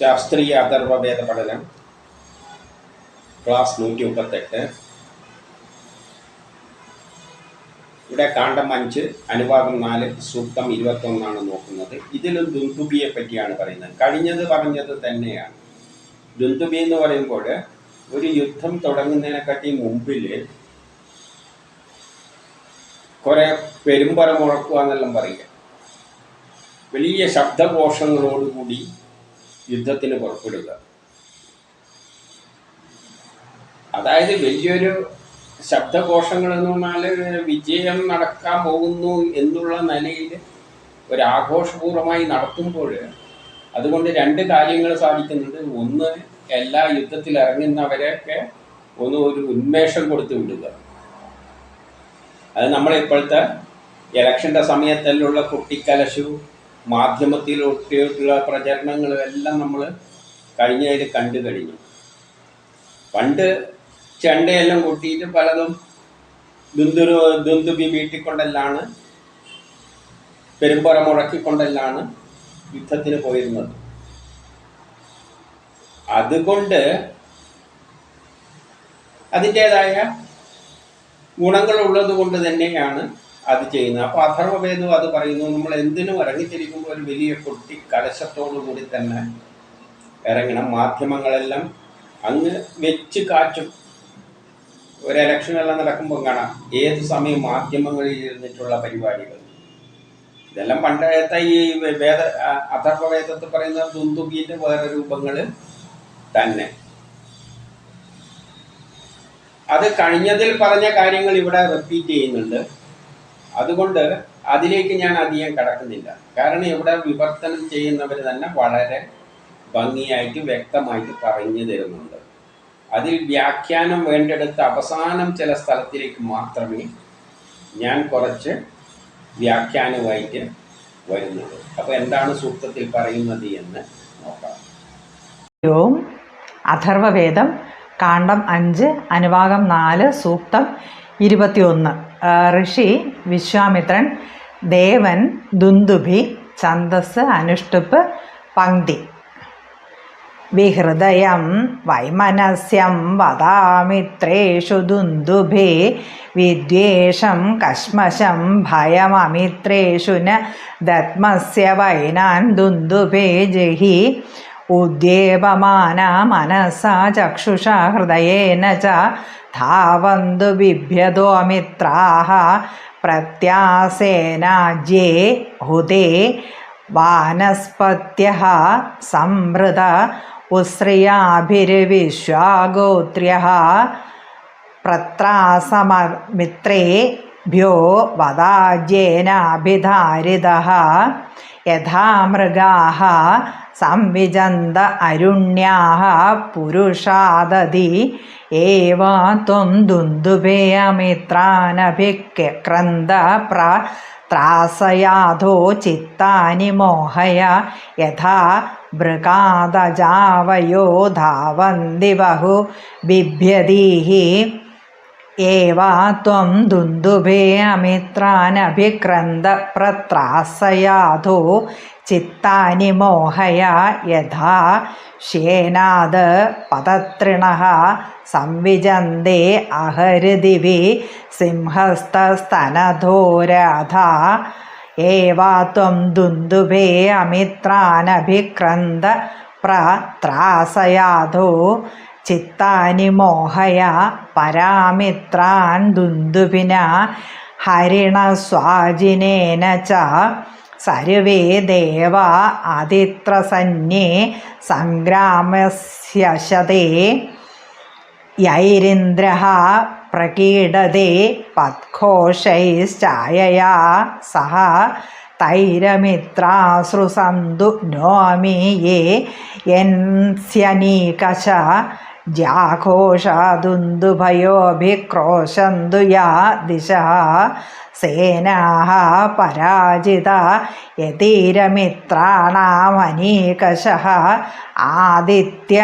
ശാസ്ത്രീയ അഥർവവേദ പഠനം. ക്ലാസ് നൂറ്റി മുപ്പത്തെട്ട് ഇവിടെ കാണ്ഡം അഞ്ച് അനുവാദം നാല് സൂക്തം ഇരുപത്തൊന്നാണ് നോക്കുന്നത്. ഇതിലും ദുന്തുബിയെ പറ്റിയാണ് പറയുന്നത്. കഴിഞ്ഞത് പറഞ്ഞത് തന്നെയാണ്. ദുന്തുബി എന്ന് പറയുമ്പോൾ ഒരു യുദ്ധം തുടങ്ങുന്നതിനെക്കാട്ടി മുമ്പിൽ കുറെ പെരുമ്പറ മുഴക്കുക എന്നെല്ലാം പറയുക വലിയ ശബ്ദഘോഷങ്ങളോടുകൂടി യുദ്ധത്തിന് പുറപ്പെടുക. അതായത് വലിയൊരു ശബ്ദഘോഷങ്ങൾ എന്ന് പറഞ്ഞാൽ വിജയം നടക്കാൻ പോകുന്നു എന്നുള്ള നിലയിൽ ഒരു ആഘോഷപൂർവമായി നടത്തുമ്പോൾ അതുകൊണ്ട് രണ്ട് കാര്യങ്ങൾ സാധിക്കുന്നുണ്ട്. ഒന്ന് എല്ലാ യുദ്ധത്തിൽ ഇറങ്ങുന്നവരെയൊക്കെ ഒന്ന് ഒരു ഉന്മേഷം കൊടുത്തു വിടുക. അത് നമ്മളിപ്പോഴത്തെ ഇലക്ഷന്റെ സമയത്തെല്ലാം കുട്ടിക്കലശു മാധ്യമത്തിലൊക്കെയുള്ള പ്രചരണങ്ങളും എല്ലാം നമ്മൾ കഴിഞ്ഞതിൽ കണ്ടു കഴിഞ്ഞു. പണ്ട് ചെണ്ടയെല്ലാം കൂട്ടിയിട്ട് പലതും ദുന്തുരു ദുന്തുബി വീട്ടിക്കൊണ്ടെല്ലാണ് പെരുമ്പറ മുടക്കിക്കൊണ്ടെല്ലാണ് യുദ്ധത്തിന് പോയിരുന്നത്. അതുകൊണ്ട് അതിന്റെതായ ഗുണങ്ങളുള്ളത് കൊണ്ട് തന്നെയാണ് അത് ചെയ്യുന്നത് അപ്പോൾ അഥർവവേദം അത് പറയുന്നു. നമ്മൾ എന്തിനും ഇറങ്ങിത്തിരിക്കുമ്പോൾ ഒരു വലിയ കുട്ടി കലശത്തോടു കൂടി തന്നെ ഇറങ്ങണം. മാധ്യമങ്ങളെല്ലാം അങ്ങ് വെച്ച് കാച്ചും. ഒരു ഇലക്ഷനെല്ലാം നടക്കുമ്പോൾ കാണാം. ഏത് സമയം മാധ്യമങ്ങളിൽ ഇരുന്നിട്ടുള്ള പരിപാടികൾ. ഇതെല്ലാം പണ്ടത്തെ ഈ വേദ അഥർവവേദത്തിൽ പറയുന്ന ദുന്തുബീന്റെ വേറെ രൂപങ്ങൾ തന്നെ. അത് കഴിഞ്ഞതിൽ പറഞ്ഞ കാര്യങ്ങൾ ഇവിടെ റിപ്പീറ്റ് ചെയ്യുന്നുണ്ട്. അതുകൊണ്ട് അതിലേക്ക് ഞാൻ അധികം കടക്കുന്നില്ല. കാരണം ഇവിടെ വിവർത്തനം ചെയ്യുന്നവർ തന്നെ വളരെ ഭംഗിയായിട്ട് വ്യക്തമായിട്ട് പറഞ്ഞു തരുന്നുണ്ട്. അതിൽ വ്യാഖ്യാനം വേണ്ടെടുത്ത് അവസാനം ചില സ്ഥലത്തിലേക്ക് മാത്രമേ ഞാൻ കുറച്ച് വ്യാഖ്യാനമായിട്ട് വരുന്നുള്ളൂ. അപ്പോൾ എന്താണ് സൂക്തത്തിൽ പറയുന്നത് എന്ന് നോക്കാം. ഓം അഥർവവേദം കാണ്ഡം അഞ്ച് അനുഭാഗം നാല് സൂക്തം ഇരുപത്തിയൊന്ന്. ഋഷി വിശ്വാമിത്രൻ ദേവൻ ദുന്ദുഭി ഛന്ദസ് അനുഷ്ടുപ്പ് പങ്ക്തി. വിഹൃദയം വൈമനസ്യം വദാമിത്രേഷു ദുന്ദുഭേ വിദ്വേഷം കശ്മശം ഭയമമിത്രേഷു ന ദത്മസ്യ വൈനാൻ ദുന്ദുഭേ ജഹി उद्येपमाना मनसा चक्षुषा हृदय न धावन्तु बिभ्यदो मित्राः प्रत्यासेनाज्ये हुते वानस्पत्यः संवृत उस्रियाभिर्विश्वागोत्र्यः प्रत्रासममित्रे പ്രത്രാസമിത്രേഭ്യോ വദാജ്യേനാഭിധാരിതः യഥാ മൃഗാ സംവിജന്ത അരുണ്യാ പുരുഷാദതി ഏവ ത്വം ദുന്ദുഭേയമിത്രാനഭിക്രന്ദ പ്ര ത്രാസയാധോ ചിത്താനി മോഹയ യഥാ മൃഗാദജാവയോ ധാവന്തി ബഹു ബിഭ്യതീः ഏവാ ത്വം ദുന്ദുഭേ അമിത്രാനഭിക്രന്ദ പ്രത്രാസയാധോ ചിത്താനി മോഹയ യഥാ ശ്യേനാദ് പതതൃണഃ സംവിജന്തേ അഹരിദിവി സിംഹസ്തസ്തനധോരഥ ഏവാം ദുന്ദുഭേ അമിത്രാനഭിക്രന്ദ പ്രത്രാസയാധോ ചിത്താനി മോഹയ പരാമിത്രാൻ ദുന്ദുപിന ഹരിണസ്വാജിനേന ച സർവേ ദേവ അതിത്രസന്യേ സംഗ്രാമസ്യശതേ യൈരിന്ദ്ര പ്രകീടതേ പത്ഘോഷൈശ്ചായയാ സഹ തൈരമിത്രാശ്രുസന്തു നോമി യേ യൻസ്യനീകശ യാ ദിശ സേനാः പരാജിത യതീരമിത്രാണാമനീകശः ആദിത്യ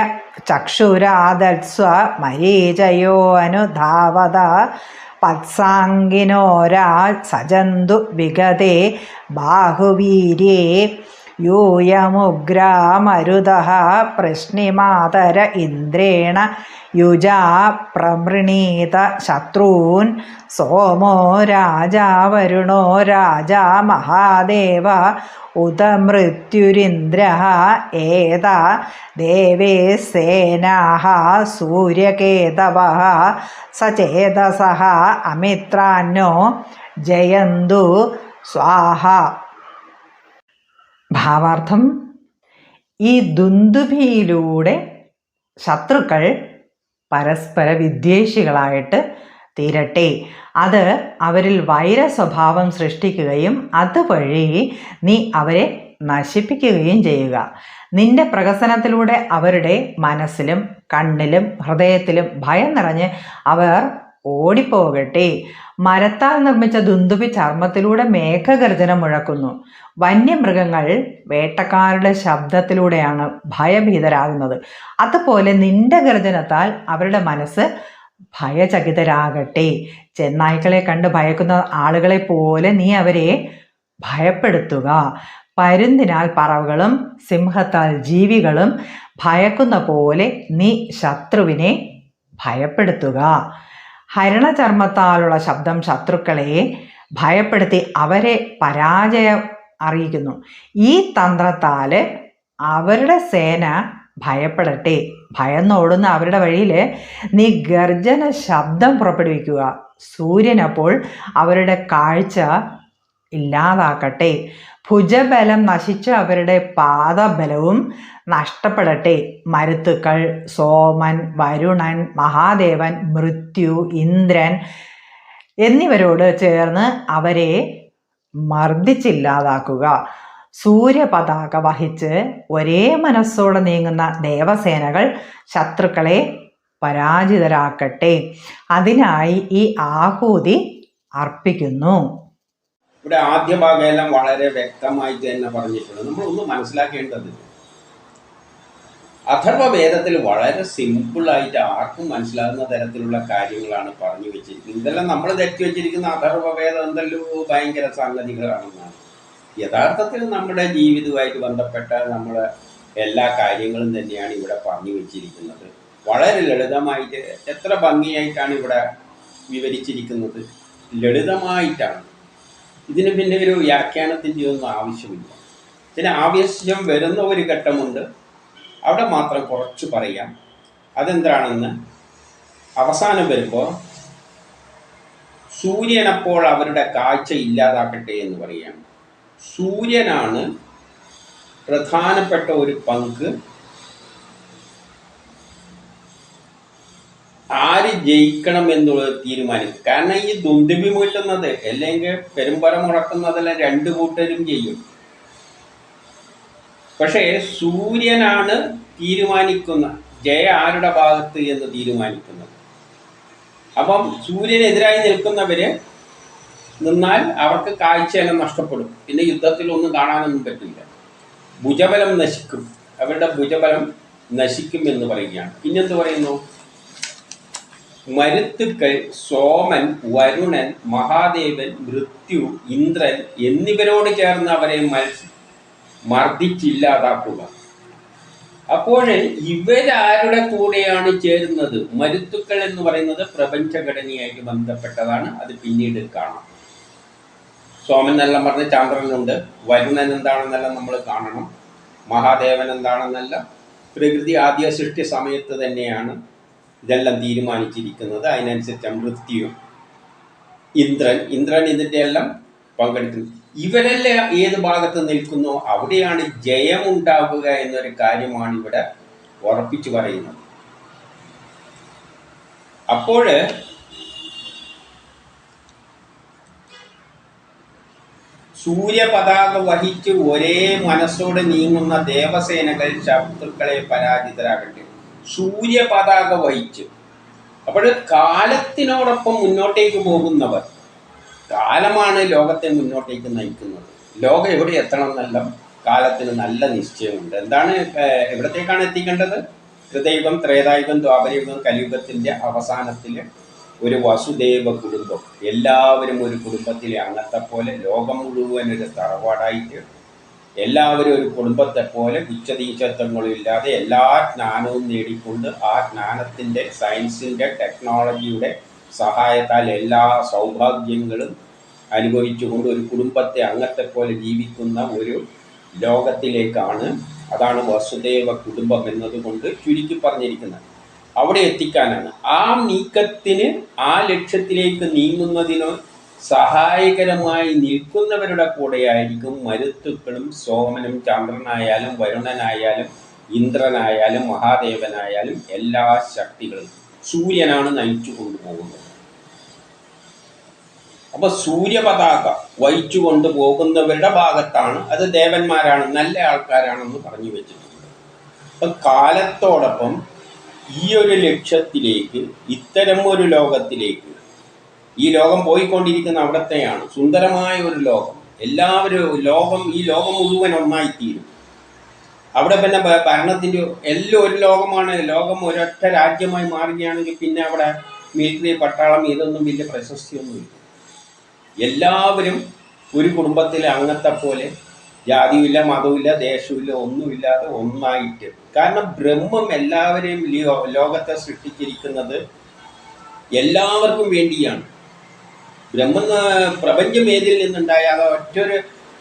ചക്ഷുരാദത്സ്വ മരീചയോ അനുധാവത പത്സാങ്കിനോരാ സജന്തു വിഗതേ ബാഹുവീര്യേ യൂയമുഗ്രാമരുതഃ പ്രശ്നിമാതര ഇന്ദ്രേണ യുജാ പ്രമൃണീത ശത്രൂൻ സോമോ രാജാ വരുണോ രാജാ മഹാദേവ ഉത മൃത്യുരിന്ദ്ര ഏത ദേവേ സേനാः സൂര്യകേതവ സചേതസ അമിത്രാന്നോ ജയന്തു സ്വാഹ ഭാവാർത്ഥം ഈ ദുന്ദുഭിയിലൂടെ ശത്രുക്കൾ പരസ്പര വിദ്വേഷികളായിട്ട് തീരട്ടെ. അത് അവരിൽ വൈര സ്വഭാവം സൃഷ്ടിക്കുകയും അതുവഴി നീ അവരെ നശിപ്പിക്കുകയും ചെയ്യുക. നിന്റെ പ്രകസനത്തിലൂടെ അവരുടെ മനസ്സിലും കണ്ണിലും ഹൃദയത്തിലും ഭയം നിറഞ്ഞ് അവർ ഓടിപ്പോകട്ടെ. മരത്താൽ നിർമ്മിച്ച ദുന്തുപി ചർമ്മത്തിലൂടെ മേഘഗർജനം മുഴക്കുന്നു. വന്യമൃഗങ്ങൾ വേട്ടക്കാരുടെ ശബ്ദത്തിലൂടെയാണ് ഭയഭീതരാകുന്നത്. അതുപോലെ നിന്റെ ഗർജനത്താൽ അവരുടെ മനസ്സ് ഭയചകിതരാകട്ടെ. ചെന്നായ്ക്കളെ കണ്ട് ഭയക്കുന്ന ആളുകളെ പോലെ നീ അവരെ ഭയപ്പെടുത്തുക. പരുന്തിനാൽ പറവുകളും സിംഹത്താൽ ജീവികളും ഭയക്കുന്ന പോലെ നീ ശത്രുവിനെ ഭയപ്പെടുത്തുക. ഹരണചർമ്മത്താലുള്ള ശബ്ദം ശത്രുക്കളെ ഭയപ്പെടുത്തി അവരെ പരാജയം അറിയിക്കുന്നു. ഈ തന്ത്രത്താൽ അവരുടെ സേന ഭയപ്പെടട്ടെ. ഭയന്നോടുന്ന അവരുടെ വഴിയിൽ നീ ഗർജന ശബ്ദം പുറപ്പെടുവിക്കുക. സൂര്യൻ അപ്പോൾ അവരുടെ കാഴ്ച ഇല്ലാതാക്കട്ടെ. ഭുജബലം നശിച്ച അവരുടെ പാദബലവും നഷ്ടപ്പെടട്ടെ. മരുത്തുക്കൾ സോമൻ വരുണൻ മഹാദേവൻ മൃത്യു ഇന്ദ്രൻ എന്നിവരോട് ചേർന്ന് അവരെ മർദ്ദിച്ചില്ലാതാക്കുക. സൂര്യപതാക വഹിച്ച് ഒരേ മനസ്സോടെ നീങ്ങുന്ന ദേവസേനകൾ ശത്രുക്കളെ പരാജിതരാക്കട്ടെ. അതിനായി ഈ ആഹൂതി അർപ്പിക്കുന്നു. ഇവിടെ ആദ്യ ഭാഗമെല്ലാം വളരെ വ്യക്തമായിട്ട് തന്നെ പറഞ്ഞിട്ടുണ്ട്. നമ്മൾ ഒന്ന് മനസ്സിലാക്കേണ്ടത് അഥർവ വേദത്തിൽ വളരെ സിമ്പിളായിട്ട് ആർക്കും മനസ്സിലാകുന്ന തരത്തിലുള്ള കാര്യങ്ങളാണ് പറഞ്ഞു വെച്ചിരിക്കുന്നത്. ഇതെല്ലാം നമ്മൾ ധരിച്ചു വെച്ചിരിക്കുന്ന അഥർവ വേദം എന്തല്ലോ ഭയങ്കര സംഗതികളാണെന്നാണ്. യഥാർത്ഥത്തിൽ നമ്മുടെ ജീവിതവുമായിട്ട് ബന്ധപ്പെട്ട നമ്മുടെ എല്ലാ കാര്യങ്ങളും തന്നെയാണ് ഇവിടെ പറഞ്ഞു വെച്ചിരിക്കുന്നത്. വളരെ ലളിതമായിട്ട് എത്ര ഭംഗിയായിട്ടാണ് ഇവിടെ വിവരിച്ചിരിക്കുന്നത്. ലളിതമായിട്ടാണ്. ഇതിന് പിന്നെ ഒരു വ്യാഖ്യാനത്തിന്റെ ഒന്നും ആവശ്യമില്ല. ഇതിന് ആവശ്യം വരുന്ന ഒരു ഘട്ടമുണ്ട്. അവിടെ മാത്രം കുറച്ച് പറയാം. അതെന്താണെന്ന്? അവസാനം വരുമ്പോൾ സൂര്യനപ്പോൾ അവരുടെ കാഴ്ച ഇല്ലാതാക്കട്ടെ എന്ന് പറയാം. സൂര്യനാണ് പ്രധാനപ്പെട്ട ഒരു പങ്ക്. ആര് ജയിക്കണം എന്നുള്ളത് തീരുമാനിക്കും. കാരണം ഈ ദുന്ദുബി മുട്ടുന്നത് അല്ലെങ്കിൽ പെരുമ്പറ മുടക്കുന്നതെല്ലാം രണ്ടു കൂട്ടരും ചെയ്യും. പക്ഷേ സൂര്യനാണ് തീരുമാനിക്കുന്ന ജയ ആരുടെ ഭാഗത്ത് എന്ന് തീരുമാനിക്കുന്നത്. അപ്പം സൂര്യനെതിരായി നിൽക്കുന്നവര് നിന്നാൽ അവർക്ക് കാഴ്ചയെല്ലാം നഷ്ടപ്പെടും. പിന്നെ യുദ്ധത്തിൽ ഒന്നും കാണാനൊന്നും പറ്റില്ല. ഭുജബലം നശിക്കും. അവരുടെ ഭുജബലം നശിക്കും എന്ന് പറയുകയാണ്. പിന്നെന്ത് പറയുന്നു? മരുത്തുക്കൾ സോമൻ വരുണൻ മഹാദേവൻ മൃത്യു ഇന്ദ്രൻ എന്നിവരോട് ചേർന്ന് അവരെ മർദ്ദിച്ചില്ലാതാക്കുക. അപ്പോൾ ഇവരാരുടെ കൂടെയാണ് ചേരുന്നത്. മരുത്തുക്കൾ എന്ന് പറയുന്നത് പ്രപഞ്ചഘടനയായിട്ട് ബന്ധപ്പെട്ടതാണ്. അത് പിന്നീട് കാണാം. സോമൻ എന്നെല്ലാം പറഞ്ഞ് ചാന്ദ്രനുണ്ട് വരുണൻ എന്താണെന്നെല്ലാം നമ്മൾ കാണണം. മഹാദേവൻ എന്താണെന്നല്ല. പ്രകൃതി ആദ്യ സൃഷ്ടി സമയത്ത് തന്നെയാണ് ഇതെല്ലാം തീരുമാനിച്ചിരിക്കുന്നത്. അതിനനുസരിച്ച് മൃത്യു ഇന്ദ്രൻ ഇന്ദ്രൻ ഇതിന്റെ എല്ലാം പങ്കെടുക്കുന്നു. ഇവരെല്ലാം ഏത് ഭാഗത്ത് നിൽക്കുന്നോ? അവിടെയാണ് ജയമുണ്ടാവുക എന്നൊരു കാര്യമാണ് ഇവിടെ ഉറപ്പിച്ചു പറയുന്നത്. അപ്പോൾ സൂര്യപതാക വഹിച്ച് ഒരേ മനസ്സോടെ നീങ്ങുന്ന ദേവസേനകൾ ശത്രുക്കളെ പരാജിതരാകട്ടെ. സൂര്യപതാക വഹിച്ച്. അപ്പോൾ കാലത്തിനോടൊപ്പം മുന്നോട്ടേക്ക് പോകുന്നവർ. കാലമാണ് ലോകത്തെ മുന്നോട്ടേക്ക് നയിക്കുന്നത്. ലോകം എവിടെ എത്തണം എന്നല്ല കാലത്തിന് നല്ല നിശ്ചയമുണ്ട്. എന്താണ് എവിടത്തേക്കാണ് എത്തിക്കേണ്ടത്? ത്രിദൈവം ത്രേതായുഗം ദ്വാപരയുഗം കലിയുഗത്തിന്റെ അവസാനത്തിൽ ഒരു വസുദേവ കുടുംബം. എല്ലാവരും ഒരു കുടുംബത്തിലെ അംഗത്തെ പോലെ ലോകം മുഴുവൻ ഒരു തറവാടായിട്ട് എല്ലാവരും ഒരു കുടുംബത്തെ പോലെ ഉച്ചനീചത്വങ്ങളും ഇല്ലാതെ എല്ലാ ജ്ഞാനവും നേടിക്കൊണ്ട് ആ ജ്ഞാനത്തിന്റെ സയൻസിന്റെ ടെക്നോളജിയുടെ സഹായത്താൽ എല്ലാ സൗഭാഗ്യങ്ങളും അനുഭവിച്ചുകൊണ്ട് ഒരു കുടുംബത്തെ അംഗത്തെ പോലെ ജീവിക്കുന്ന ഒരു ലോകത്തിലേക്കാണ് അതാണ് വസുദേവ കുടുംബം എന്നതുകൊണ്ട് ചുരുക്കി പറഞ്ഞിരിക്കുന്നത്. അവിടെ എത്തിക്കാനാണ്. ആ നീക്കത്തിന് ആ ലക്ഷ്യത്തിലേക്ക് നീങ്ങുന്നതിന് സഹായകരമായി നിൽക്കുന്നവരുടെ കൂടെയായിരിക്കും മരുത്തുക്കളും സോമനും ചന്ദ്രനായാലും വരുണനായാലും ഇന്ദ്രനായാലും മഹാദേവനായാലും എല്ലാ ശക്തികളും സൂര്യനാണ് നയിച്ചു കൊണ്ടുപോകുന്നത്. അപ്പൊ സൂര്യപതാക വഹിച്ചു കൊണ്ടുപോകുന്നവരുടെ ഭാഗത്താണ് അത് ദേവന്മാരാണ് നല്ല ആൾക്കാരാണെന്ന് പറഞ്ഞു വെച്ചിട്ടുണ്ട് അപ്പൊ കാലത്തോടൊപ്പം ഈ ഒരു ലക്ഷ്യത്തിലേക്ക് ഇത്തരം ഒരു ലോകത്തിലേക്ക് ഈ ലോകം പോയിക്കൊണ്ടിരിക്കുന്ന അവിടത്തെയാണ്. സുന്ദരമായ ഒരു ലോകം. എല്ലാവരും ലോകം ഈ ലോകം മുഴുവൻ ഒന്നായിത്തീരും. അവിടെ പിന്നെ ഭരണത്തിന്റെ എല്ലാം ഒരു ലോകമാണ്. ലോകം ഒരൊറ്റ രാജ്യമായി മാറുകയാണെങ്കിൽ പിന്നെ അവിടെ മിലിറ്ററി പട്ടാളം ഇതൊന്നും വലിയ പ്രശസ്തിയൊന്നുമില്ല. എല്ലാവരും ഒരു കുടുംബത്തിലെ അംഗത്തെ പോലെ ജാതിയുമില്ല മതവുമില്ല ദേശവുമില്ല ഒന്നുമില്ലാതെ ഒന്നായിട്ട്. കാരണം ബ്രഹ്മം എല്ലാവരെയും ലോകത്തെ സൃഷ്ടിച്ചിരിക്കുന്നത് എല്ലാവർക്കും വേണ്ടിയാണ്. ബ്രഹ്മം പ്രപഞ്ചം ഏതിൽ നിന്നുണ്ടായാൽ ഒറ്റൊരു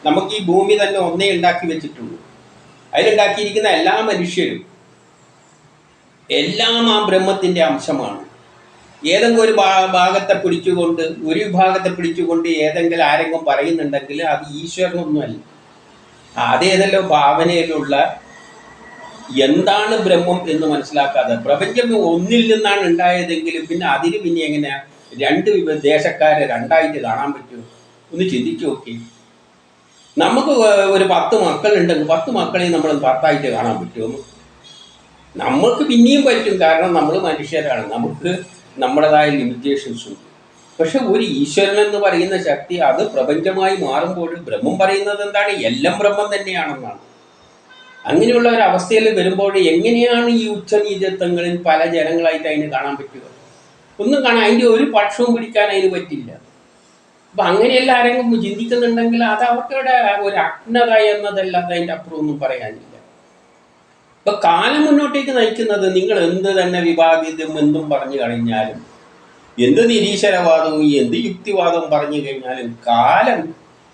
നമുക്ക് ഈ ഭൂമി തന്നെ ഒന്നേ ഉണ്ടാക്കി വെച്ചിട്ടുള്ളൂ. അതിലുണ്ടാക്കിയിരിക്കുന്ന എല്ലാ മനുഷ്യരും എല്ലാം ആ ബ്രഹ്മത്തിന്റെ അംശമാണ്. ഏതെങ്കിലും ഒരു ഭാഗത്തെ പിടിച്ചുകൊണ്ട് ഒരു വിഭാഗത്തെ പിടിച്ചുകൊണ്ട് ഏതെങ്കിലും ആരെങ്കിലും പറയുന്നുണ്ടെങ്കിൽ അത് ഈശ്വരനൊന്നുമല്ല. അതേതല്ലോ ഭാവനയിലുള്ള എന്താണ് ബ്രഹ്മം എന്ന് മനസ്സിലാക്കാതെ പ്രപഞ്ചം ഒന്നിൽ നിന്നാണ് ഉണ്ടായതെങ്കിലും പിന്നെ അതിന് പിന്നെ എങ്ങനെയാ? രണ്ട് വിദേശക്കാരെ രണ്ടായിട്ട് കാണാൻ പറ്റുമോ? ഒന്ന് ചിന്തിച്ചു നോക്കി നമുക്ക് ഒരു പത്ത് മക്കളുണ്ടെങ്കിൽ പത്ത് മക്കളെയും നമ്മൾ പത്തായിട്ട് കാണാൻ പറ്റുമോ? നമുക്ക് പിന്നെയും പറ്റും. കാരണം നമ്മൾ മനുഷ്യരാണ്. നമുക്ക് നമ്മുടേതായ ലിമിറ്റേഷൻസ് ഉണ്ട്. പക്ഷെ ഒരു ഈശ്വരൻ എന്ന് പറയുന്ന ശക്തി അത് പ്രപഞ്ചമായി മാറുമ്പോൾ ബ്രഹ്മം പറയുന്നത് എന്താണ്? എല്ലാം ബ്രഹ്മം തന്നെയാണെന്നാണ്. അങ്ങനെയുള്ള ഒരു അവസ്ഥയിൽ വരുമ്പോൾ എങ്ങനെയാണ് ഈ ഉച്ചനീചത്വങ്ങളിൽ പല ജനങ്ങളായിട്ട് അതിന് കാണാൻ പറ്റുക? ഒന്നും കാണാൻ അതിന്റെ ഒരു പക്ഷവും പിടിക്കാൻ അതിന് പറ്റില്ല. അപ്പൊ അങ്ങനെയല്ല ആരെങ്കിലും ചിന്തിക്കുന്നുണ്ടെങ്കിൽ അത് അവരുടെ ഒരു അജ്ഞത എന്നതല്ലാതെ അതിന്റെ അപ്പുറം ഒന്നും പറയാനില്ല. ഇപ്പൊ കാലം മുന്നോട്ടേക്ക് നയിക്കുന്നത് നിങ്ങൾ എന്ത് തന്നെ വിവാദിതം എന്തും പറഞ്ഞു കഴിഞ്ഞാലും എന്ത് നിരീശ്വരവാദവും എന്ത് യുക്തിവാദവും പറഞ്ഞു കഴിഞ്ഞാലും കാലം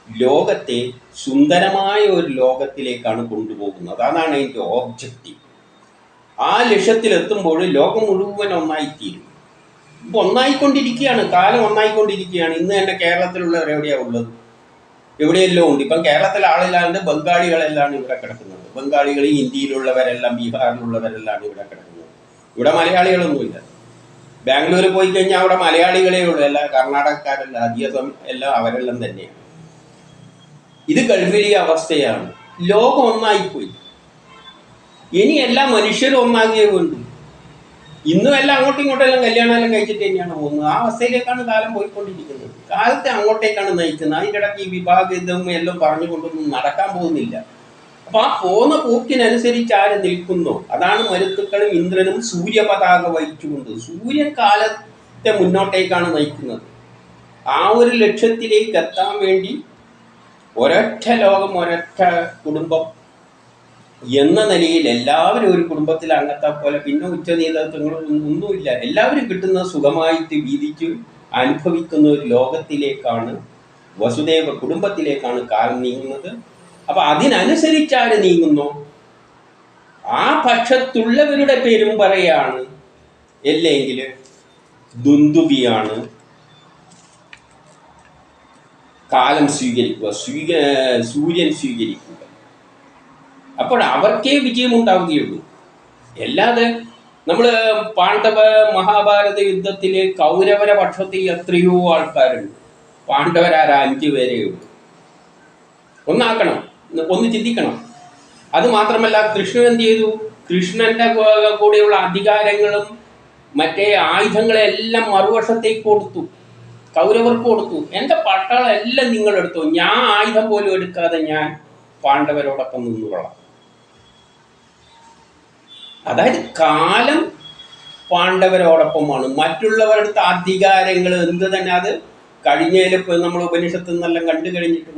ലോകത്തെ സുന്ദരമായ ഒരു ലോകത്തിലേക്കാണ് കൊണ്ടുപോകുന്നത്. അതാണ് അതിന്റെ ഓബ്ജക്റ്റീവ് ആ ലക്ഷ്യത്തിലെത്തുമ്പോൾ ലോകം മുഴുവൻ ഒന്നായിത്തീരും. ഇപ്പൊ ഒന്നായിക്കൊണ്ടിരിക്കുകയാണ് കാലം ഒന്നായിക്കൊണ്ടിരിക്കുകയാണ്. ഇന്ന് തന്നെ കേരളത്തിലുള്ളവർ എവിടെയാണ് ഉള്ളത്? എവിടെയെല്ലാം ഉണ്ട്. ഇപ്പം കേരളത്തിലെ ആളില്ലാണ്ട് ബംഗാളികളെല്ലാം ഇവിടെ കിടക്കുന്നത്. ബംഗാളികൾ ഇന്ത്യയിലുള്ളവരെല്ലാം ബീഹാറിലുള്ളവരെല്ലാം ഇവിടെ കിടക്കുന്നത്. ഇവിടെ മലയാളികളൊന്നുമില്ല. ബാംഗ്ലൂർ പോയി കഴിഞ്ഞാൽ അവിടെ മലയാളികളേ ഉള്ളൂ. എല്ലാ കർണാടകക്കാരല്ല അധികം എല്ലാം അവരെല്ലാം തന്നെയാണ്. ഇത് ഗൾഫിലെ അവസ്ഥയാണ്. ലോകം ഒന്നായിപ്പോയി. ഇനി എല്ലാ മനുഷ്യരും ഒന്നാകിയേ വേണ്ടു ഇന്നും എല്ലാം അങ്ങോട്ടും ഇങ്ങോട്ടും എല്ലാം കല്യാണം കഴിച്ചിട്ട് തന്നെയാണ് പോകുന്നത്. ആ അവസ്ഥയിലേക്കാണ് കാലം പോയിക്കൊണ്ടിരിക്കുന്നത്. കാലത്തെ അങ്ങോട്ടേക്കാണ് നയിക്കുന്നത്. അതിന്റെ ഇടയ്ക്ക് ഈ വിഭാഗിതം എല്ലാം പറഞ്ഞുകൊണ്ടൊന്നും നടക്കാൻ പോകുന്നില്ല. അപ്പൊ ആ പോകുന്ന പോക്കിനനുസരിച്ച് ആര് നിൽക്കുന്നു? അതാണ് മരുത്തുക്കളും ഇന്ദ്രനും സൂര്യപതാക വഹിച്ചുകൊണ്ട്. സൂര്യകാലത്തെ മുന്നോട്ടേക്കാണ് നയിക്കുന്നത്. ആ ഒരു ലക്ഷ്യത്തിലേക്ക് എത്താൻ വേണ്ടി ഒരൊറ്റ ലോകം ഒരൊറ്റ കുടുംബം എന്ന നിലയിൽ എല്ലാവരും ഒരു കുടുംബത്തിൽ അംഗത്തെ പോലെ പിന്നെ ഉച്ച നേതൃത്വങ്ങളും ഒന്നുമില്ല. എല്ലാവരും കിട്ടുന്ന സുഖമായിട്ട് വീതിച്ച് അനുഭവിക്കുന്ന ഒരു ലോകത്തിലേക്കാണ് വസുദേവ കുടുംബത്തിലേക്കാണ് കാലം നീങ്ങുന്നത്. അപ്പൊ അതിനനുസരിച്ച് നീങ്ങുന്നു. ആ പക്ഷത്തുള്ളവരുടെ പേരും പറയാണ് അല്ലെങ്കിൽ ദുന്ദുബിയാണ് കാലം സ്വീകരിക്കുക സ്വീക സൂര്യൻ സ്വീകരിക്കുക. അപ്പോൾ അവർക്കേ വിജയം ഉണ്ടാവുകയുള്ളൂ അല്ലാതെ നമ്മൾ പാണ്ഡവ മഹാഭാരത യുദ്ധത്തിൽ കൗരവര പക്ഷത്തിൽ എത്രയോ ആൾക്കാരുണ്ട്. പാണ്ഡവരാര അഞ്ചു പേരേ ഉള്ളൂ. ഒന്നാക്കണം ഒന്ന് ചിന്തിക്കണം. അത് മാത്രമല്ല കൃഷ്ണൻ എന്ത് ചെയ്തു? കൃഷ്ണന്റെ കൂടെയുള്ള അധികാരങ്ങളും മറ്റേ ആയുധങ്ങളെല്ലാം മറുവശത്തേക്ക് കൊടുത്തു. കൗരവർക്ക് കൊടുത്തു. എന്റെ പട്ടാളം എല്ലാം നിങ്ങൾ എടുത്തു ഞാൻ ആയുധം പോലും എടുക്കാതെ ഞാൻ പാണ്ഡവരോടൊപ്പം നിന്നുകൊള്ളാം. അതായത് കാലം പാണ്ഡവരോടൊപ്പമാണ്. മറ്റുള്ളവരുടെ അധികാരങ്ങൾ എന്ത് തന്നെ അത് കഴിഞ്ഞതിലിപ്പോൾ നമ്മൾ ഉപനിഷത്ത് നിന്നെല്ലാം കണ്ടു കഴിഞ്ഞിട്ട്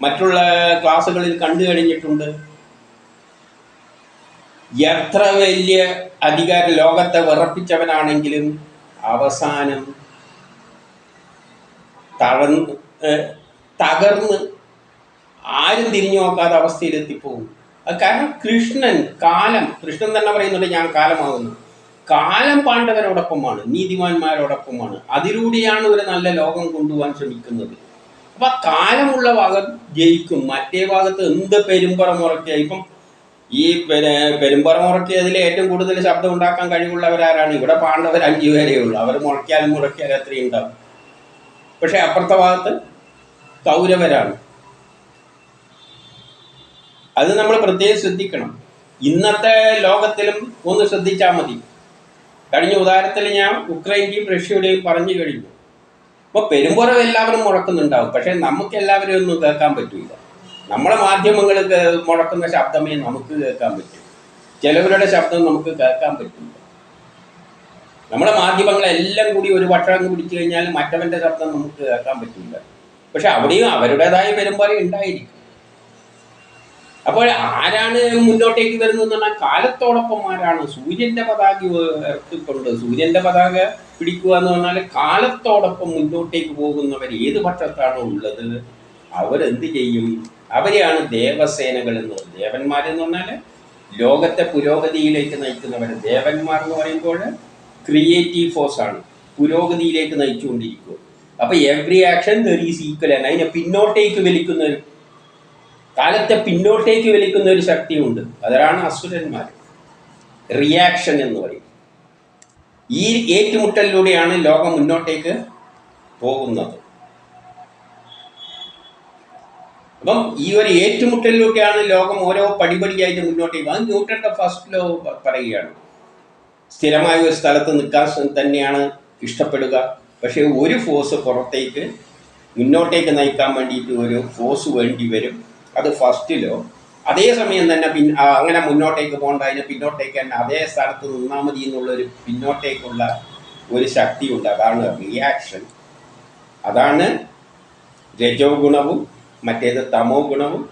മറ്റുള്ള ക്ലാസ്സുകളിൽ കണ്ടു കഴിഞ്ഞിട്ടുണ്ട്. എത്ര വലിയ അധികാര ലോകത്തെ വിറപ്പിച്ചവനാണെങ്കിലും അവസാനം തളർന്ന് തകർന്ന് ആരും തിരിഞ്ഞു നോക്കാത്ത അവസ്ഥയിലെത്തിപ്പോകും. കാരണം കൃഷ്ണൻ കാലം കൃഷ്ണൻ തന്നെ പറയുന്നുണ്ട് ഞാൻ കാലമാകുന്നു. കാലം പാണ്ഡവരോടൊപ്പമാണ് നീതിമാന്മാരോടൊപ്പമാണ്. അതിലൂടെയാണ് ഒരു നല്ല ലോകം കൊണ്ടുപോകാൻ ശ്രമിക്കുന്നത്. അപ്പൊ കാലമുള്ള ഭാഗം ജയിക്കും. മറ്റേ ഭാഗത്ത് എന്ത് പെരുമ്പറ മുറക്കിയ ഇപ്പം ഈ പിന്നെ പെരുമ്പറ മുറക്കിയതിൽ ഏറ്റവും കൂടുതൽ ശബ്ദം ഉണ്ടാക്കാൻ കഴിവുള്ളവരാരാണ്? ഇവിടെ പാണ്ഡവർ അഞ്ചു പേരേ ഉള്ളൂ. അവർ മുറക്കിയാലും മുറക്കിയാലും അത്രയും ഉണ്ടാവും. പക്ഷെ അപ്പുറത്തെ ഭാഗത്ത് കൗരവരാണ്. അത് നമ്മൾ പ്രത്യേകം ശ്രദ്ധിക്കണം. ഇന്നത്തെ ലോകത്തിലും ഒന്ന് ശ്രദ്ധിച്ചാൽ മതി. കഴിഞ്ഞ ഉദാഹരണത്തിൽ ഞാൻ ഉക്രൈന്റെയും റഷ്യയുടെയും പറഞ്ഞു കഴിഞ്ഞു. അപ്പോൾ പെരുമ്പുറം എല്ലാവരും മുഴക്കുന്നുണ്ടാവും. പക്ഷേ നമുക്ക് എല്ലാവരും ഒന്നും കേൾക്കാൻ പറ്റില്ല നമ്മളെ മാധ്യമങ്ങൾ മുടക്കുന്ന ശബ്ദമേ നമുക്ക് കേൾക്കാൻ പറ്റൂ. ചിലവരുടെ ശബ്ദം നമുക്ക് കേൾക്കാൻ പറ്റില്ല നമ്മളെ മാധ്യമങ്ങളെല്ലാം കൂടി ഒരു ഭക്ഷണം പിടിച്ചു കഴിഞ്ഞാൽ മറ്റവന്റെ ശബ്ദം നമുക്ക് കേൾക്കാൻ പറ്റില്ല പക്ഷെ അവിടെയും അവരുടേതായ പെരുമ്പറ ഉണ്ടായിരിക്കും. അപ്പോൾ ആരാണ് മുന്നോട്ടേക്ക് വരുന്നത് പറഞ്ഞാൽ കാലത്തോടൊപ്പം ആരാണ് സൂര്യന്റെ പതാക ഉയർത്തിക്കൊണ്ട് സൂര്യന്റെ പതാക പിടിക്കുക എന്ന് പറഞ്ഞാൽ കാലത്തോടൊപ്പം മുന്നോട്ടേക്ക് പോകുന്നവർ ഏത് പക്ഷത്താണോ ഉള്ളത്? അവരെന്ത് ചെയ്യും? അവരെയാണ് ദേവസേനകൾ എന്ന് പറയുന്നത്. ദേവന്മാരെന്ന് പറഞ്ഞാൽ ലോകത്തെ പുരോഗതിയിലേക്ക് നയിക്കുന്നവർ. ദേവന്മാർ എന്ന് പറയുമ്പോൾ ക്രിയേറ്റീവ് ഫോഴ്സ് ആണ്. പുരോഗതിയിലേക്ക് നയിച്ചുകൊണ്ടിരിക്കുക. അപ്പൊ every action there is equal ആണ് അതിനെ പിന്നോട്ടേക്ക് വലിക്കുന്ന ഒരു കാലത്തെ പിന്നോട്ടേക്ക് വലിക്കുന്ന ഒരു ശക്തിയുണ്ട്. അതിലാണ് അസുരന്മാർ. റിയാക്ഷൻ എന്ന് പറയും. ഈ ഏറ്റുമുട്ടലിലൂടെയാണ് ലോകം മുന്നോട്ടേക്ക് പോകുന്നത്. അപ്പം ഈ ഒരു ഏറ്റുമുട്ടലിലൂടെയാണ് ലോകം ഓരോ പടിപടിയായിട്ട് മുന്നോട്ടേക്ക് അത് ന്യൂട്ടന്റെ ഫസ്റ്റ് ലോ പറയുകയാണ്. സ്ഥിരമായ ഒരു സ്ഥലത്ത് നിൽക്കാൻ തന്നെയാണ് ഇഷ്ടപ്പെടുക. പക്ഷേ ഒരു ഫോഴ്സ് പുറത്തേക്ക് മുന്നോട്ടേക്ക് നയിക്കാൻ വേണ്ടിയിട്ട് ഒരു ഫോഴ്സ് വേണ്ടി വരും. അത് ഫസ്റ്റിലോ. അതേ സമയം തന്നെ പിൻ അങ്ങനെ മുന്നോട്ടേക്ക് പോകേണ്ട അതിന് പിന്നോട്ടേക്ക് തന്നെ അതേ സ്ഥലത്ത് നിന്നാൽ മതി എന്നുള്ളൊരു പിന്നോട്ടേക്കുള്ള ഒരു ശക്തിയുണ്ട്. അതാണ് റിയാക്ഷൻ അതാണ് രജോ ഗുണവും മറ്റേത് തമോ ഗുണവും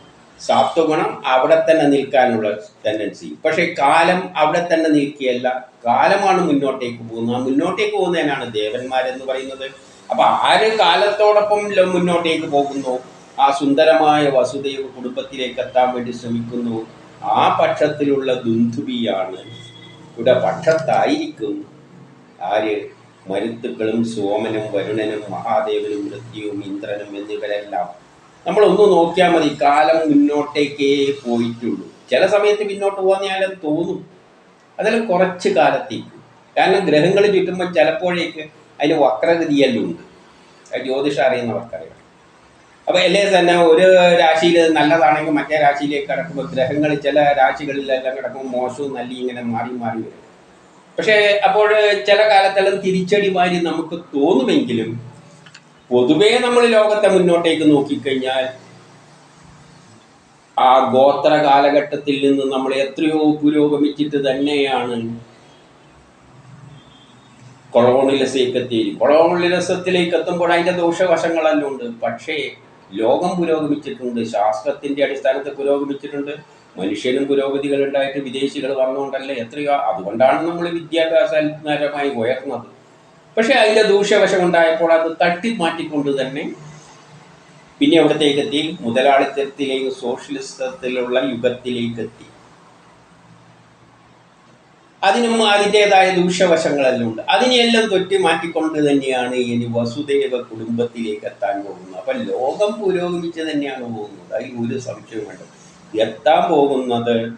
സാത്വഗുണം അവിടെ തന്നെ നിൽക്കാനുള്ള ടെൻഡൻസി പക്ഷേ കാലം അവിടെ തന്നെ നിൽക്കുകയല്ല. കാലമാണ് മുന്നോട്ടേക്ക് പോകുന്നത്. മുന്നോട്ടേക്ക് പോകുന്നതിനാണ് ദേവന്മാരെന്ന് പറയുന്നത്. അപ്പൊ ആര് കാലത്തോടൊപ്പം മുന്നോട്ടേക്ക് പോകുന്നു? ആ സുന്ദരമായ വസുദൈവ കുടുംബത്തിലേക്ക് എത്താൻ വേണ്ടി ശ്രമിക്കുന്നു. ആ പക്ഷത്തിലുള്ള ദുന്ധുബിയാണ് ഇവിടെ പക്ഷത്തായിരിക്കും ആര്? മരുത്തുക്കളും സോമനും വരുണനും മഹാദേവനും മൃത്യുവും ഇന്ദ്രനും എന്നിവരെല്ലാം. നമ്മളൊന്ന് നോക്കിയാൽ മതി കാലം മുന്നോട്ടേക്കേ പോയിട്ടുള്ളൂ. ചില സമയത്ത് പിന്നോട്ട് പോകുന്നയാലും തോന്നും. അതെല്ലാം കുറച്ച് കാലത്തേക്ക്. കാരണം ഗ്രഹങ്ങൾ ചുറ്റുമ്പോൾ ചിലപ്പോഴേക്ക് അതിന് വക്രഗതിയെല്ലാം ഉണ്ട്. ജ്യോതിഷം അറിയുന്നവർക്കറിയാം അപ്പോൾ അല്ലേ തന്നെ ഒരു രാശിയിൽ നല്ലതാണെങ്കിൽ മറ്റേ രാശിയിലേക്ക് കിടക്കുമ്പോൾ ഗ്രഹങ്ങൾ ചില രാശികളിലെല്ലാം കിടക്കുമ്പോൾ മോശവും നല്ല ഇങ്ങനെ മാറി മാറി വരും. പക്ഷേ അപ്പോൾ ചില കാലത്തെല്ലാം തിരിച്ചടി മാറി നമുക്ക് തോന്നുമെങ്കിലും പൊതുവേ നമ്മൾ ലോകത്തെ മുന്നോട്ടേക്ക് നോക്കിക്കഴിഞ്ഞാൽ ആ ഗോത്ര കാലഘട്ടത്തിൽ നിന്ന് നമ്മൾ എത്രയോ പുരോഗമിച്ചിട്ട് തന്നെയാണ് കൊളോണിലസേക്ക് എത്തിയത് കൊളോണിലസത്തിലേക്ക് എത്തുമ്പോൾ അതിന്റെ ദോഷവശങ്ങളെല്ലാം ഉണ്ട്. പക്ഷേ ലോകം പുരോഗമിച്ചിട്ടുണ്ട് ശാസ്ത്രത്തിന്റെ അടിസ്ഥാനത്തിൽ പുരോഗമിച്ചിട്ടുണ്ട് മനുഷ്യനും പുരോഗതികൾ ഉണ്ടായിട്ട് വിദേശികൾ വന്നുകൊണ്ടല്ലേ എത്രയോ അതുകൊണ്ടാണ് നമ്മൾ വിദ്യാഭ്യാസപരമായി ഉയർന്നത്. പക്ഷെ അതിന്റെ ദൂഷ്യവശം ഉണ്ടായപ്പോൾ അത് തട്ടി മാറ്റിക്കൊണ്ട് തന്നെ പിന്നെ എവിടത്തേക്ക് എത്തി മുതലാളിത്തത്തിലേക്ക് സോഷ്യലിസത്തിലുള്ള യുഗത്തിലേക്ക് എത്തി. അതിനും അതിന്റെതായ ദൂഷ്യവശങ്ങളെല്ലാം ഉണ്ട്. അതിനെല്ലാം തൊറ്റി മാറ്റിക്കൊണ്ട് തന്നെയാണ് ഇനി വസുദേവ കുടുംബത്തിലേക്ക് എത്താൻ പോകുന്നത്. അപ്പം ലോകം പുരോഗമിച്ച് തന്നെയാണ് പോകുന്നത്. അതിൽ ഒരു സംശയം വേണ്ട. എത്താൻ പോകുന്നത്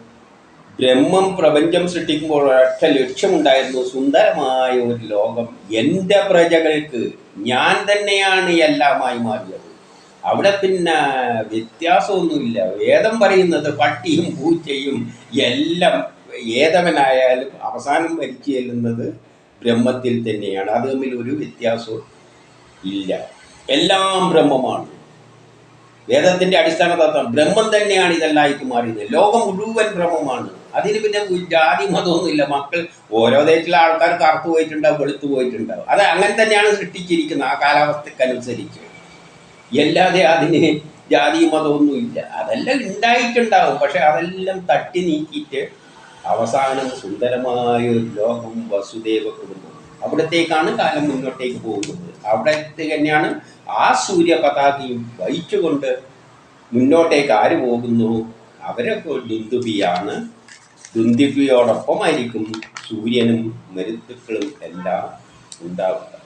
ബ്രഹ്മം പ്രപഞ്ചം സൃഷ്ടിക്കുമ്പോൾ ഒരൊറ്റ ലക്ഷ്യമുണ്ടായിരുന്നു. സുന്ദരമായ ഒരു ലോകം എന്റെ പ്രജകൾക്ക് ഞാൻ തന്നെയാണ് എല്ലാമായി മാറിയത്. അവിടെ പിന്നെ വ്യത്യാസമൊന്നുമില്ല. വേദം പറയുന്നത് പട്ടിയും പൂച്ചയും എല്ലാം ഏതവനായാലും അവസാനം മരിച്ചു ചെല്ലുന്നത് ബ്രഹ്മത്തിൽ തന്നെയാണ്. അത് തമ്മിൽ ഒരു വ്യത്യാസവും ഇല്ല. എല്ലാം ബ്രഹ്മമാണ്. വേദത്തിന്റെ അടിസ്ഥാന തത്വം ബ്രഹ്മം തന്നെയാണ് ഇതെല്ലായിട്ട് മാറിയത്. ലോകം മുഴുവൻ ബ്രഹ്മമാണ്. അതിന് പിന്നെ ജാതി മതമൊന്നുമില്ല മക്കൾ ഓരോ ദേശത്തിലെ ആൾക്കാർ കറുത്തു പോയിട്ടുണ്ടാവും വെളുത്തു പോയിട്ടുണ്ടാവും. അത് അങ്ങനെ തന്നെയാണ് സൃഷ്ടിച്ചിരിക്കുന്നത് ആ കാലാവസ്ഥക്കനുസരിച്ച്. അല്ലാതെ അതിന് ജാതി മതമൊന്നും ഇല്ല അതെല്ലാം ഉണ്ടായിട്ടുണ്ടാവും. പക്ഷെ അതെല്ലാം തട്ടി നീക്കിയിട്ട് അവസാനം സുന്ദരമായ ഒരു ലോകം വസുദേവ കുടുംബം. അവിടത്തേക്കാണ് കാലം മുന്നോട്ടേക്ക് പോകുന്നത്. അവിടെ തന്നെയാണ് ആ സൂര്യ പതാകയും വഹിച്ചുകൊണ്ട് മുന്നോട്ടേക്ക് ആര് പോകുന്നു? അവരൊക്കെ ദുന്ദുബിയാണ്. ദുന്ദുബിയോടൊപ്പമായിരിക്കും സൂര്യനും മരുത്തുക്കളും എല്ലാം ഉണ്ടാവുക.